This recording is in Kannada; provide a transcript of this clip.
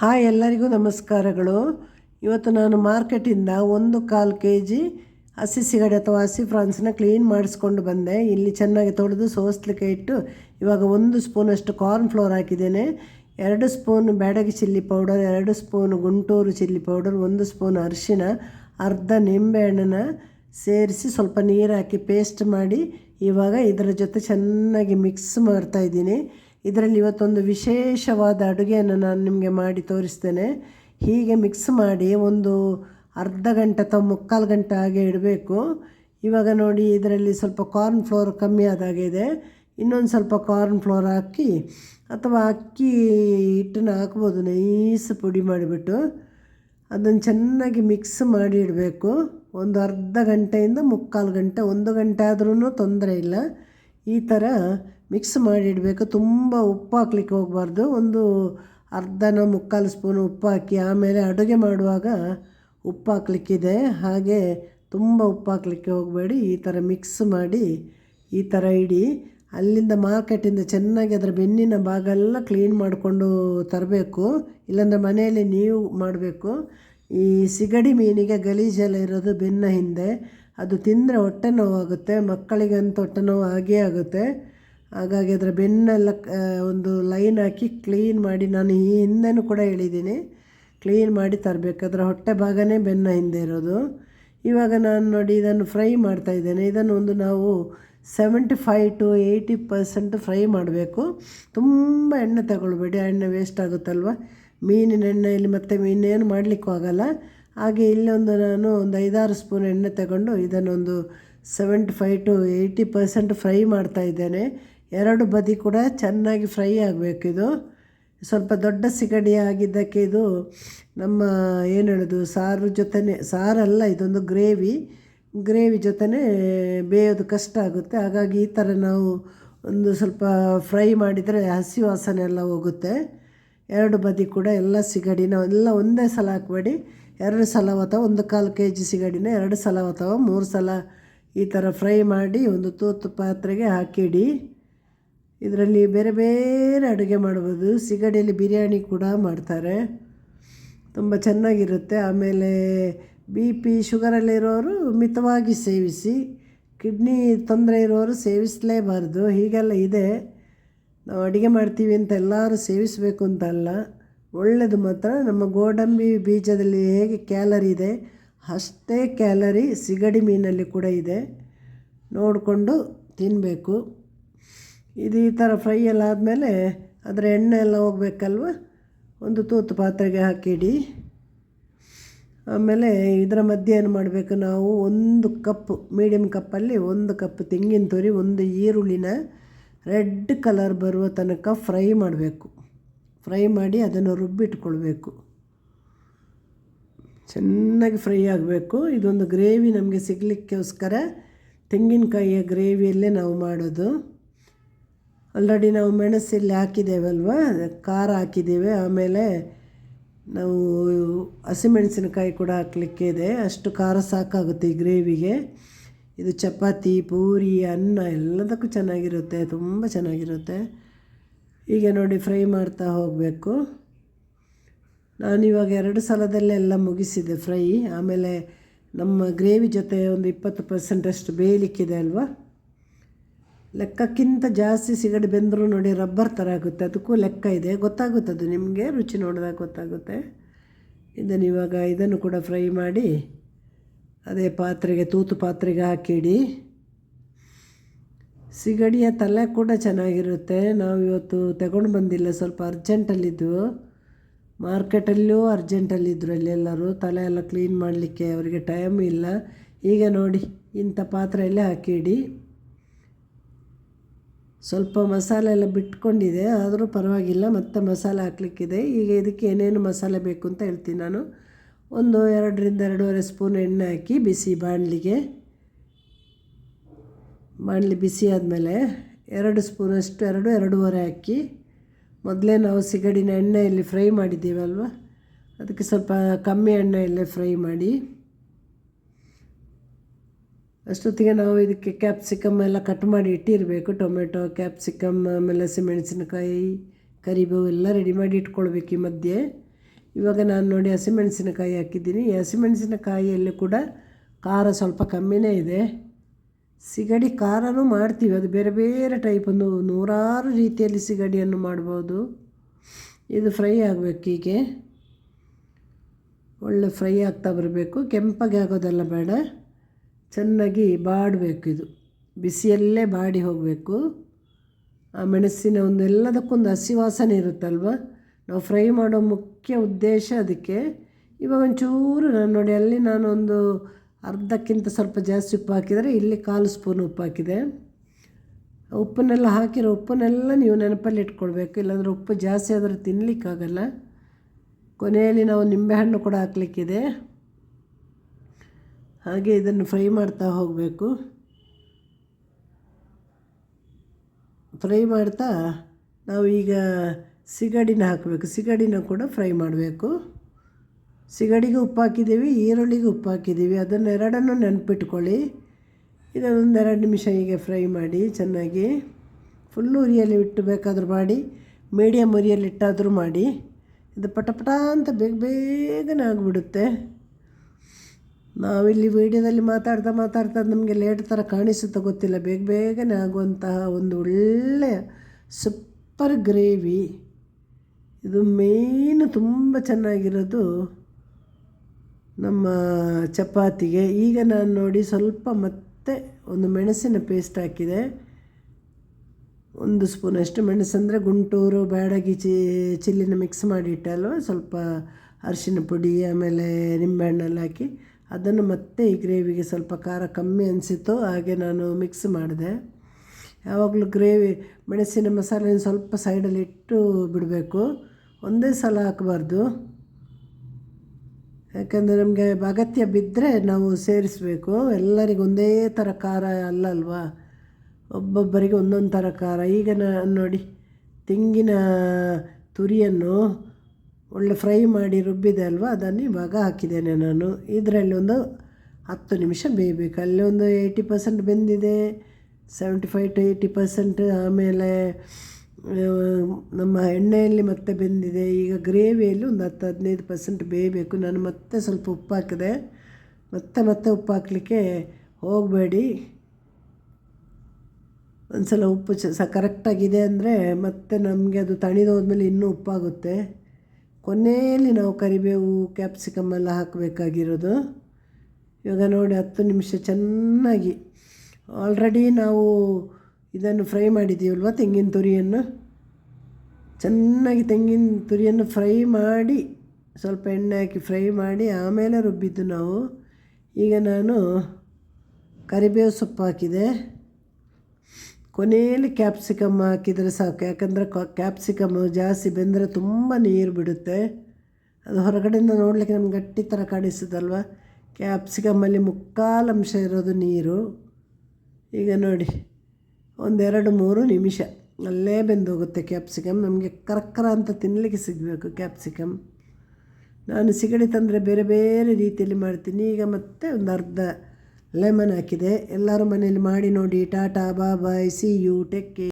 ಹಾಯ್ ಎಲ್ಲರಿಗೂ ನಮಸ್ಕಾರಗಳು. ಇವತ್ತು ನಾನು ಮಾರ್ಕೆಟಿಂದ ಒಂದು ಕಾಲು ಕೆ ಜಿ ಹಸಿ ಸಿಗಡೆ ಅಥವಾ ಹಸಿ ಫ್ರಾನ್ಸನ್ನ ಕ್ಲೀನ್ ಮಾಡಿಸ್ಕೊಂಡು ಬಂದೆ. ಇಲ್ಲಿ ಚೆನ್ನಾಗಿ ತೊಳೆದು ಸೋಸ್ಲಿಕ್ಕೆ ಇಟ್ಟು ಇವಾಗ ಒಂದು ಸ್ಪೂನಷ್ಟು ಕಾರ್ನ್ ಫ್ಲೋರ್ ಹಾಕಿದ್ದೇನೆ. ಎರಡು ಸ್ಪೂನ್ ಬ್ಯಾಡಗಿ ಚಿಲ್ಲಿ ಪೌಡರ್, ಎರಡು ಸ್ಪೂನ್ ಗುಂಟೂರು ಚಿಲ್ಲಿ ಪೌಡರ್, ಒಂದು ಸ್ಪೂನ್ ಅರಿಶಿನ ಅರ್ಧ ನಿಂಬೆಹಣ್ಣನ್ನ ಸೇರಿಸಿ ಸ್ವಲ್ಪ ನೀರು ಹಾಕಿ ಪೇಸ್ಟ್ ಮಾಡಿ ಇವಾಗ ಇದರ ಜೊತೆ ಚೆನ್ನಾಗಿ ಮಿಕ್ಸ್ ಮಾಡ್ತಾ ಇದ್ದೀನಿ. ಇದರಲ್ಲಿ ಇವತ್ತೊಂದು ವಿಶೇಷವಾದ ಅಡುಗೆಯನ್ನು ನಾನು ನಿಮಗೆ ಮಾಡಿ ತೋರಿಸ್ತೇನೆ. ಹೀಗೆ ಮಿಕ್ಸ್ ಮಾಡಿ ಒಂದು ಅರ್ಧ ಗಂಟೆ ಅಥವಾ ಮುಕ್ಕಾಲು ಗಂಟೆ ಹಾಗೆ ಇಡಬೇಕು. ಇವಾಗ ನೋಡಿ ಇದರಲ್ಲಿ ಸ್ವಲ್ಪ ಕಾರ್ನ್ ಫ್ಲೋರ್ ಕಮ್ಮಿ ಆದಾಗಿದೆ ಇನ್ನೊಂದು ಸ್ವಲ್ಪ ಕಾರ್ನ್ ಫ್ಲೋರ್ ಹಾಕಿ ಅಥವಾ ಅಕ್ಕಿ ಹಿಟ್ಟನ್ನು ಹಾಕ್ಬೋದು, ನೈಸ್ ಪುಡಿ ಮಾಡಿಬಿಟ್ಟು. ಅದನ್ನು ಚೆನ್ನಾಗಿ ಮಿಕ್ಸ್ ಮಾಡಿ ಇಡಬೇಕು. ಒಂದು ಅರ್ಧ ಗಂಟೆಯಿಂದ ಮುಕ್ಕಾಲು ಗಂಟೆ, ಒಂದು ಗಂಟೆ ಆದ್ರೂ ತೊಂದರೆ ಇಲ್ಲ. ಈ ಥರ ಮಿಕ್ಸ್ ಮಾಡಿ ಇಡಬೇಕು ತುಂಬ ಉಪ್ಪು ಹಾಕ್ಲಿಕ್ಕೆ ಹೋಗಬಾರ್ದು. ಒಂದು ಅರ್ಧನ ಮುಕ್ಕಾಲು ಸ್ಪೂನ್ ಉಪ್ಪು ಹಾಕಿ, ಆಮೇಲೆ ಅಡುಗೆ ಮಾಡುವಾಗ ಉಪ್ಪು ಹಾಕ್ಲಿಕ್ಕಿದೆ. ಹಾಗೆ ತುಂಬ ಉಪ್ಪು ಹಾಕ್ಲಿಕ್ಕೆ ಹೋಗಬೇಡಿ. ಈ ಥರ ಮಿಕ್ಸ್ ಮಾಡಿ ಈ ಥರ ಇಡಿ. ಅಲ್ಲಿಂದ ಮಾರ್ಕೆಟಿಂದ ಚೆನ್ನಾಗಿ ಅದರ ಬೆನ್ನಿನ ಭಾಗ ಎಲ್ಲ ಕ್ಲೀನ್ ಮಾಡಿಕೊಂಡು ತರಬೇಕು. ಇಲ್ಲಾಂದರೆ ಮನೆಯಲ್ಲಿ ನೀವು ಮಾಡಬೇಕು. ಈ ಸಿಗಡಿ ಮೀನಿಗೆ ಗಲೀಜೆಲ್ಲ ಇರೋದು ಬೆನ್ನ ಹಿಂದೆ. ಅದು ತಿಂದರೆ ಹೊಟ್ಟೆ ನೋವಾಗುತ್ತೆ. ಮಕ್ಕಳಿಗಂತೂ ಹೊಟ್ಟೆ ನೋವು ಆಗೇ ಆಗುತ್ತೆ. ಹಾಗಾಗಿ ಅದರ ಬೆನ್ನೆಲ್ಲ ಒಂದು ಲೈನ್ ಹಾಕಿ ಕ್ಲೀನ್ ಮಾಡಿ ನಾನು ಈ ಹಿಂದೆನೂ ಕೂಡ ಹೇಳಿದ್ದೀನಿ. ಕ್ಲೀನ್ ಮಾಡಿ ತರಬೇಕು. ಅದರ ಹೊಟ್ಟೆ ಭಾಗನೇ ಬೆನ್ನ ಹಿಂದೆ ಇರೋದು. ಇವಾಗ ನಾನು ನೋಡಿ ಇದನ್ನು ಫ್ರೈ ಮಾಡ್ತಾ ಇದ್ದೇನೆ. ಇದನ್ನು ಒಂದು ನಾವು seventy five to eighty percent fry ಮಾಡಬೇಕು. ತುಂಬ ಎಣ್ಣೆ ತಗೊಳ್ಬೇಡಿ. ಎಣ್ಣೆ ವೇಸ್ಟ್ ಆಗುತ್ತಲ್ವ? ಮೀನಿನ ಎಣ್ಣೆಯಲ್ಲಿ ಮತ್ತೆ ಮೀನೇನು ಮಾಡಲಿಕ್ಕೂ ಆಗಲ್ಲ. ಹಾಗೆ ಇಲ್ಲೊಂದು ನಾನು ಒಂದು ಐದಾರು ಸ್ಪೂನ್ ಎಣ್ಣೆ ತಗೊಂಡು ಇದನ್ನೊಂದು seventy five to eighty percent fry ಮಾಡ್ತಾ ಇದ್ದೇನೆ. ಎರಡು ಬದಿ ಕೂಡ ಚೆನ್ನಾಗಿ ಫ್ರೈ ಆಗಬೇಕು ಇದು. ಸ್ವಲ್ಪ ದೊಡ್ಡ ಸಿಗಡಿ ಆಗಿದ್ದಕ್ಕೆ ಇದು ನಮ್ಮ, ಏನು ಹೇಳೋದು, ಸಾರು ಜೊತೆನೇ, ಸಾರಲ್ಲ, ಇದೊಂದು ಗ್ರೇವಿ. ಗ್ರೇವಿ ಜೊತೆನೇ ಬೇಯೋದು ಕಷ್ಟ ಆಗುತ್ತೆ. ಹಾಗಾಗಿ ಈ ಥರ ನಾವು ಒಂದು ಸ್ವಲ್ಪ ಫ್ರೈ ಮಾಡಿದರೆ ಹಸಿ ವಾಸನೆ ಎಲ್ಲ ಹೋಗುತ್ತೆ. ಎರಡು ಬದಿ ಕೂಡ ಎಲ್ಲ ಸಿಗಡಿನ ಎಲ್ಲ ಒಂದೇ ಸಲ ಹಾಕಬೇಡಿ. ಎರಡು ಸಲ ಅಥವಾ ಒಂದು ಕಾಲು ಕೆ ಜಿ ಸಿಗಡಿನ ಎರಡು ಸಲ ಅಥವಾ ಮೂರು ಸಲ ಈ ಥರ ಫ್ರೈ ಮಾಡಿ ಒಂದು ತೂತು ಪಾತ್ರೆಗೆ ಹಾಕಿಡಿ. ಇದರಲ್ಲಿ ಬೇರೆ ಬೇರೆ ಅಡುಗೆ ಮಾಡ್ಬೋದು ಸಿಗಡಿಯಲ್ಲಿ ಬಿರಿಯಾನಿ ಕೂಡ ಮಾಡ್ತಾರೆ. ತುಂಬ ಚೆನ್ನಾಗಿರುತ್ತೆ. ಆಮೇಲೆ ಬಿ ಪಿ ಶುಗರಲ್ಲಿರೋರು ಮಿತವಾಗಿ ಸೇವಿಸಿ, ಕಿಡ್ನಿ ತೊಂದರೆ ಇರೋರು ಸೇವಿಸಲೇಬಾರ್ದು. ಹೀಗೆಲ್ಲ ಇದೆ. ನಾವು ಅಡುಗೆ ಮಾಡ್ತೀವಿ ಅಂತ ಎಲ್ಲರೂ ಸೇವಿಸಬೇಕು ಅಂತ ಅಲ್ಲ. ಒಳ್ಳೆಯದು ಮಾತ್ರ. ನಮ್ಮ ಗೋಡಂಬಿ ಬೀಜದಲ್ಲಿ ಹೇಗೆ ಕ್ಯಾಲರಿ ಇದೆ, ಅಷ್ಟೇ ಕ್ಯಾಲರಿ ಸಿಗಡಿ ಮೀನಲ್ಲಿ ಕೂಡ ಇದೆ. ನೋಡಿಕೊಂಡು ತಿನ್ನಬೇಕು ಇದು ಈ ಥರ ಫ್ರೈ ಎಲ್ಲ ಆದಮೇಲೆ ಅದರ ಎಣ್ಣೆ ಎಲ್ಲ ಹೋಗ್ಬೇಕಲ್ವ? ಒಂದು ತೂತು ಪಾತ್ರೆಗೆ ಹಾಕಿಡಿ. ಆಮೇಲೆ ಇದರ ಮಧ್ಯೆ ಏನು ಮಾಡಬೇಕು ನಾವು? ಒಂದು ಕಪ್ ಮೀಡಿಯಮ್ ಕಪ್ಪಲ್ಲಿ ಒಂದು ಕಪ್ ತೆಂಗಿನ ತುರಿ, ಒಂದು ಈರುಳ್ಳಿನ ರೆಡ್ ಕಲರ್ ಬರುವ ತನಕ ಫ್ರೈ ಮಾಡಬೇಕು. ಫ್ರೈ ಮಾಡಿ ಅದನ್ನು ರುಬ್ಬಿಟ್ಕೊಳ್ಬೇಕು. ಚೆನ್ನಾಗಿ ಫ್ರೈ ಆಗಬೇಕು. ಇದೊಂದು ಗ್ರೇವಿ ನಮಗೆ ಸಿಗಲಿಕ್ಕೋಸ್ಕರ ತೆಂಗಿನಕಾಯಿಯ ಗ್ರೇವಿಯಲ್ಲೇ ನಾವು ಮಾಡೋದು. ಆಲ್ರೆಡಿ ನಾವು ಮೆಣಸಲ್ಲಿ ಹಾಕಿದ್ದೇವಲ್ವ? ಖಾರ ಹಾಕಿದ್ದೇವೆ. ಆಮೇಲೆ ನಾವು ಹಸಿಮೆಣಸಿನಕಾಯಿ ಕೂಡ ಹಾಕಲಿಕ್ಕೆ ಇದೆ. ಅಷ್ಟು ಖಾರ ಸಾಕಾಗುತ್ತೆ ಈ ಗ್ರೇವಿಗೆ. ಇದು ಚಪಾತಿ, ಪೂರಿ, ಅನ್ನ ಎಲ್ಲದಕ್ಕೂ ಚೆನ್ನಾಗಿರುತ್ತೆ. ತುಂಬ ಚೆನ್ನಾಗಿರುತ್ತೆ. ಹೀಗೆ ನೋಡಿ ಫ್ರೈ ಮಾಡ್ತಾ ಹೋಗಬೇಕು. ನಾನಿವಾಗ ಎರಡು ಸಲದಲ್ಲೆಲ್ಲ ಮುಗಿಸಿದೆ ಫ್ರೈ. ಆಮೇಲೆ ನಮ್ಮ ಗ್ರೇವಿ ಜೊತೆ ಒಂದು ಇಪ್ಪತ್ತು ಪರ್ಸೆಂಟಷ್ಟು ಬೇಯಲಿಕ್ಕಿದೆ ಅಲ್ವಾ? ಲೆಕ್ಕಕ್ಕಿಂತ ಜಾಸ್ತಿ ಸಿಗಡಿ ಬೆಂದರೂ ನೋಡಿ ರಬ್ಬರ್ ಥರ ಆಗುತ್ತೆ. ಅದಕ್ಕೂ ಲೆಕ್ಕ ಇದೆ. ಗೊತ್ತಾಗುತ್ತೆ ಅದು ನಿಮಗೆ? ರುಚಿ ನೋಡಿದಾಗ ಗೊತ್ತಾಗುತ್ತೆ. ಇದನ್ನು ಇವಾಗ ಇದನ್ನು ಕೂಡ ಫ್ರೈ ಮಾಡಿ ಅದೇ ಪಾತ್ರೆಗೆ, ತೂತು ಪಾತ್ರೆಗೆ ಹಾಕಿಡಿ. ಸಿಗಡಿಯ ತಲೆ ಕೂಡ ಚೆನ್ನಾಗಿರುತ್ತೆ. ನಾವು ಇವತ್ತು ತಗೊಂಡು ಬಂದಿಲ್ಲ. ಸ್ವಲ್ಪ ಅರ್ಜೆಂಟಲ್ಲಿದ್ದವು ಮಾರ್ಕೆಟಲ್ಲೂ ಅರ್ಜೆಂಟಲ್ಲಿದ್ದರು ಅಲ್ಲೆಲ್ಲರೂ ತಲೆ ಎಲ್ಲ ಕ್ಲೀನ್ ಮಾಡಲಿಕ್ಕೆ ಅವರಿಗೆ ಟೈಮ್ ಇಲ್ಲ. ಈಗ ನೋಡಿ, ಇಂಥ ಪಾತ್ರೆಯಲ್ಲೇ ಹಾಕಿಡಿ. ಸ್ವಲ್ಪ ಮಸಾಲೆ ಎಲ್ಲ ಬಿಟ್ಕೊಂಡಿದೆ, ಆದರೂ ಪರವಾಗಿಲ್ಲ, ಮತ್ತೆ ಮಸಾಲೆ ಹಾಕ್ಲಿಕ್ಕಿದೆ. ಈಗ ಇದಕ್ಕೆ ಏನೇನು ಮಸಾಲೆ ಬೇಕು ಅಂತ ಹೇಳ್ತೀನಿ ನಾನು. ಒಂದು ಎರಡರಿಂದ ಎರಡೂವರೆ ಸ್ಪೂನ್ ಎಣ್ಣೆ ಹಾಕಿ ಬಿಸಿ ಬಾಣಲಿಗೆ. ಬಾಣಲಿ ಬಿಸಿ ಆದಮೇಲೆ ಎರಡು ಸ್ಪೂನಷ್ಟು ಎರಡು, ಎರಡೂವರೆ ಹಾಕಿ. ಮೊದಲೇ ನಾವು ಸಿಗಡಿನ ಎಣ್ಣೆಯಲ್ಲಿ ಫ್ರೈ ಮಾಡಿದ್ದೀವಲ್ವ? ಅದಕ್ಕೆ ಸ್ವಲ್ಪ ಕಮ್ಮಿ ಎಣ್ಣೆಯಲ್ಲೇ ಫ್ರೈ ಮಾಡಿ. ಅಷ್ಟೊತ್ತಿಗೆ ನಾವು ಇದಕ್ಕೆ ಕ್ಯಾಪ್ಸಿಕಮ್ ಎಲ್ಲ ಕಟ್ ಮಾಡಿ ಇಟ್ಟಿರಬೇಕು, ಟೊಮೆಟೊ ಕ್ಯಾಪ್ಸಿಕಮ್ ಆಮೇಲೆ ಹಸಿಮೆಣಸಿನಕಾಯಿ, ಕರಿಬೇವು ಎಲ್ಲ ರೆಡಿ ಮಾಡಿ ಇಟ್ಕೊಳ್ಬೇಕು ಈ ಮಧ್ಯೆ. ಇವಾಗ ನಾನು ನೋಡಿ ಹಸಿಮೆಣಸಿನಕಾಯಿ ಹಾಕಿದ್ದೀನಿ. ಹಸಿಮೆಣಸಿನಕಾಯಿಯಲ್ಲಿ ಕೂಡ ಖಾರ ಸ್ವಲ್ಪ ಕಮ್ಮಿನೇ ಇದೆ. ಸಿಗಡಿ ಖಾರನೂ ಮಾಡ್ತೀವಿ. ಅದು ಬೇರೆ ಬೇರೆ ಟೈಪ್ ಒಂದು ನೂರಾರು ರೀತಿಯಲ್ಲಿ ಸಿಗಡಿಯನ್ನು ಮಾಡ್ಬೋದು. ಇದು ಫ್ರೈ ಆಗಬೇಕು ಹೀಗೆ. ಒಳ್ಳೆ ಫ್ರೈ ಆಗ್ತಾ ಬರಬೇಕು. ಕೆಂಪಗೆ ಆಗೋದೆಲ್ಲ ಬೇಡ. ಚೆನ್ನಾಗಿ ಬಾಡಬೇಕು ಇದು. ಬಿಸಿಯಲ್ಲೇ ಬಾಡಿ ಹೋಗಬೇಕು. ಆ ಮೆಣಸಿನ ಒಂದು ಎಲ್ಲದಕ್ಕೊಂದು ಹಸಿ ವಾಸನೆ ಇರುತ್ತಲ್ವ? ನಾವು ಫ್ರೈ ಮಾಡೋ ಮುಖ್ಯ ಉದ್ದೇಶ ಅದಕ್ಕೆ. ಇವಾಗ ಒಂಚೂರು ನಾನು ನೋಡಿ, ಅಲ್ಲಿ ನಾನು ಒಂದು ಅರ್ಧಕ್ಕಿಂತ ಸ್ವಲ್ಪ ಜಾಸ್ತಿ ಉಪ್ಪು ಹಾಕಿದರೆ ಇಲ್ಲಿ ಕಾಲು ಸ್ಪೂನ್ ಉಪ್ಪು ಹಾಕಿದೆ. ಉಪ್ಪನ್ನೆಲ್ಲ ಹಾಕಿರೋ ಉಪ್ಪನ್ನೆಲ್ಲ ನೀವು ನೆನಪಲ್ಲಿ ಇಟ್ಕೊಳ್ಬೇಕು. ಇಲ್ಲಾಂದರೆ ಉಪ್ಪು ಜಾಸ್ತಿ ಆದರೆ ತಿನ್ನಲಿಕ್ಕಾಗಲ್ಲ ಕೊನೆಯಲ್ಲಿ ನಾವು ನಿಂಬೆಹಣ್ಣು ಕೂಡ ಹಾಕಲಿಕ್ಕಿದೆ. ಹಾಗೆ ಇದನ್ನು ಫ್ರೈ ಮಾಡ್ತಾ ಹೋಗಬೇಕು. ಫ್ರೈ ಮಾಡ್ತಾ ನಾವು ಈಗ ಸಿಗಡಿನ ಹಾಕಬೇಕು. ಸಿಗಡಿನ ಕೂಡ ಫ್ರೈ ಮಾಡಬೇಕು. ಸಿಗಡಿಗೆ ಉಪ್ಪು ಹಾಕಿದ್ದೀವಿ, ಈರುಳ್ಳಿಗೆ ಉಪ್ಪು ಹಾಕಿದ್ದೀವಿ. ಅದನ್ನು ಎರಡನ್ನೂ ನೆನಪಿಟ್ಕೊಳ್ಳಿ. ಇದನ್ನೊಂದು ಎರಡು ನಿಮಿಷ ಹೀಗೆ ಫ್ರೈ ಮಾಡಿ ಚೆನ್ನಾಗಿ ಫುಲ್ಲು ಉರಿಯಲ್ಲಿ ಇಟ್ಟು ಬೇಕಾದರೂ ಮಾಡಿ ಮೀಡಿಯಮ್ ಉರಿಯಲ್ಲಿ ಇಟ್ಟಾದರೂ ಮಾಡಿ, ಇದು ಪಟ ಪಟ ಅಂತ ಬೇಗ ಬೇಗನೆ ಆಗಿಬಿಡುತ್ತೆ. ನಾವಿಲ್ಲಿ ವೀಡಿಯೋದಲ್ಲಿ ಮಾತಾಡ್ತಾ ಮಾತಾಡ್ತಾ ನಮಗೆ ಲೇಟ್ ಥರ ಕಾಣಿಸುತ್ತೆ ಗೊತ್ತಿಲ್ಲ. ಬೇಗ ಬೇಗನೆ ಆಗುವಂತಹ ಒಂದು ಒಳ್ಳೆಯ ಸೂಪರ್ ಗ್ರೇವಿ ಇದು ಮೇಯ್ನು ತುಂಬ ಚೆನ್ನಾಗಿರೋದು ನಮ್ಮ ಚಪಾತಿಗೆ. ಈಗ ನಾನು ನೋಡಿ ಸ್ವಲ್ಪ ಮತ್ತೆ ಒಂದು ಮೆಣಸಿನ ಪೇಸ್ಟ್ ಹಾಕಿದೆ. ಒಂದು ಸ್ಪೂನ್ ಅಷ್ಟು ಮೆಣಸಂದರೆ ಗುಂಟೂರು, ಬ್ಯಾಡಗಿ ಚಿ, ಚಿಲ್ಲಿನ ಮಿಕ್ಸ್ ಮಾಡಿ ಇಟ್ಟಲ್ವ? ಸ್ವಲ್ಪ ಅರಿಶಿನ ಪುಡಿ, ಆಮೇಲೆ ನಿಂಬೆಹಣ್ಣೆಲ್ಲ ಹಾಕಿ ಅದನ್ನು ಮತ್ತೆ ಈ ಗ್ರೇವಿಗೆ ಸ್ವಲ್ಪ ಖಾರ ಕಮ್ಮಿ ಅನಿಸಿತ್ತು, ಹಾಗೆ ನಾನು ಮಿಕ್ಸ್ ಮಾಡಿದೆ. ಯಾವಾಗಲೂ ಗ್ರೇವಿ, ಮೆಣಸಿನ ಮಸಾಲೆನ ಸ್ವಲ್ಪ ಸೈಡಲ್ಲಿ ಇಟ್ಟು ಬಿಡಬೇಕು. ಒಂದೇ ಸಲ ಹಾಕಬಾರ್ದು. ಯಾಕೆಂದರೆ ನಮಗೆ ಅಗತ್ಯ ಬಿದ್ದರೆ ನಾವು ಸೇರಿಸಬೇಕು. ಎಲ್ಲರಿಗೂ ಒಂದೇ ಥರ ಖಾರ ಅಲ್ಲಲ್ವಾ ಒಬ್ಬೊಬ್ಬರಿಗೆ ಒಂದೊಂದು ಥರ ಖಾರ. ಈಗ ನೋಡಿ, ತೆಂಗಿನ ತುರಿಯನ್ನು ಒಳ್ಳೆ ಫ್ರೈ ಮಾಡಿ ರುಬ್ಬಿದೆ ಅಲ್ವಾ? ಅದನ್ನು ಇವಾಗ ಹಾಕಿದ್ದೇನೆ ನಾನು. ಇದರಲ್ಲಿ ಒಂದು ಹತ್ತು ನಿಮಿಷ ಬೇಯಬೇಕು. ಅಲ್ಲಿ ಒಂದು ಏಯ್ಟಿ ಪರ್ಸೆಂಟ್ ಬೆಂದಿದೆ. Seventy five to eighty percent ಆಮೇಲೆ ನಮ್ಮ ಎಣ್ಣೆಯಲ್ಲಿ ಮತ್ತೆ ಬೆಂದಿದೆ. ಈಗ ಗ್ರೇವಿಯಲ್ಲಿ ಒಂದು ಹತ್ತು, ಹದಿನೈದು ಪರ್ಸೆಂಟ್ ಬೇಯಬೇಕು. ನಾನು ಮತ್ತೆ ಸ್ವಲ್ಪ ಉಪ್ಪು ಹಾಕಿದೆ. ಮತ್ತೆ ಮತ್ತೆ ಉಪ್ಪು ಹಾಕಲಿಕ್ಕೆ ಹೋಗಬೇಡಿ. ಒಂದು ಸಲ ಉಪ್ಪು ಚ, ಸ ಕರೆಕ್ಟಾಗಿದೆ ಅಂದರೆ ಮತ್ತೆ ನಮಗೆ ಅದು ತಣಿದೋದ್ಮೇಲೆ ಇನ್ನೂ ಉಪ್ಪಾಗುತ್ತೆ. ಕೊನೆಯಲ್ಲಿ ನಾವು ಕರಿಬೇವು ಕ್ಯಾಪ್ಸಿಕಮ್ ಎಲ್ಲ ಹಾಕಬೇಕಾಗಿರೋದು. ಇವಾಗ ನೋಡಿ ಹತ್ತು ನಿಮಿಷ ಚೆನ್ನಾಗಿ ಆಲ್ರೆಡಿ ನಾವು ಇದನ್ನು ಫ್ರೈ ಮಾಡಿದ್ದೀವಲ್ವ ತೆಂಗಿನ ತುರಿಯನ್ನು? ಚೆನ್ನಾಗಿ ತೆಂಗಿನ ತುರಿಯನ್ನು ಫ್ರೈ ಮಾಡಿ ಸ್ವಲ್ಪ ಎಣ್ಣೆ ಹಾಕಿ ಫ್ರೈ ಮಾಡಿ ಆಮೇಲೆ ರುಬ್ಬಿದ್ದು ನಾವು. ಈಗ ನಾನು ಕರಿಬೇವು ಸೊಪ್ಪು ಹಾಕಿದೆ. ಕೊನೆಯಲ್ಲಿ ಕ್ಯಾಪ್ಸಿಕಮ್ ಹಾಕಿದರೆ ಸಾಕು. ಯಾಕಂದರೆ ಕ್ಯಾಪ್ಸಿಕಮ್ ಜಾಸ್ತಿ ಬೆಂದರೆ ತುಂಬ ನೀರು ಬಿಡುತ್ತೆ. ಅದು ಹೊರಗಡೆಯಿಂದ ನೋಡಲಿಕ್ಕೆ ನಮ್ಗೆ ಗಟ್ಟಿ ಥರ ಕಾಣಿಸುತ್ತಲ್ವ ಕ್ಯಾಪ್ಸಿಕಮ್ಮಲ್ಲಿ ಮುಕ್ಕಾಲು ಅಂಶ ಇರೋದು ನೀರು. ಈಗ ನೋಡಿ, ಒಂದೆರಡು ಮೂರು ನಿಮಿಷ. ಅಲ್ಲೇ ಬೆಂದೋಗುತ್ತೆ ಕ್ಯಾಪ್ಸಿಕಮ್ ನಮಗೆ ಕರಕರ ಅಂತ ತಿನ್ನಲಿಕ್ಕೆ ಸಿಗಬೇಕು ಕ್ಯಾಪ್ಸಿಕಮ್ ನಾನು ಸಿಗಡಿ ತಂದರೆ ಬೇರೆ ಬೇರೆ ರೀತಿಯಲ್ಲಿ ಮಾಡ್ತೀನಿ. ಈಗ ಮತ್ತೆ ಒಂದು ಅರ್ಧ ಲೆಮನ್ ಹಾಕಿದೆ. ಎಲ್ಲರೂ ಮನೇಲಿ ಮಾಡಿ ನೋಡಿ. ಟಾಟಾ ಬಾಬಾಯ್ ಸಿ ಯು ಟೆಕ್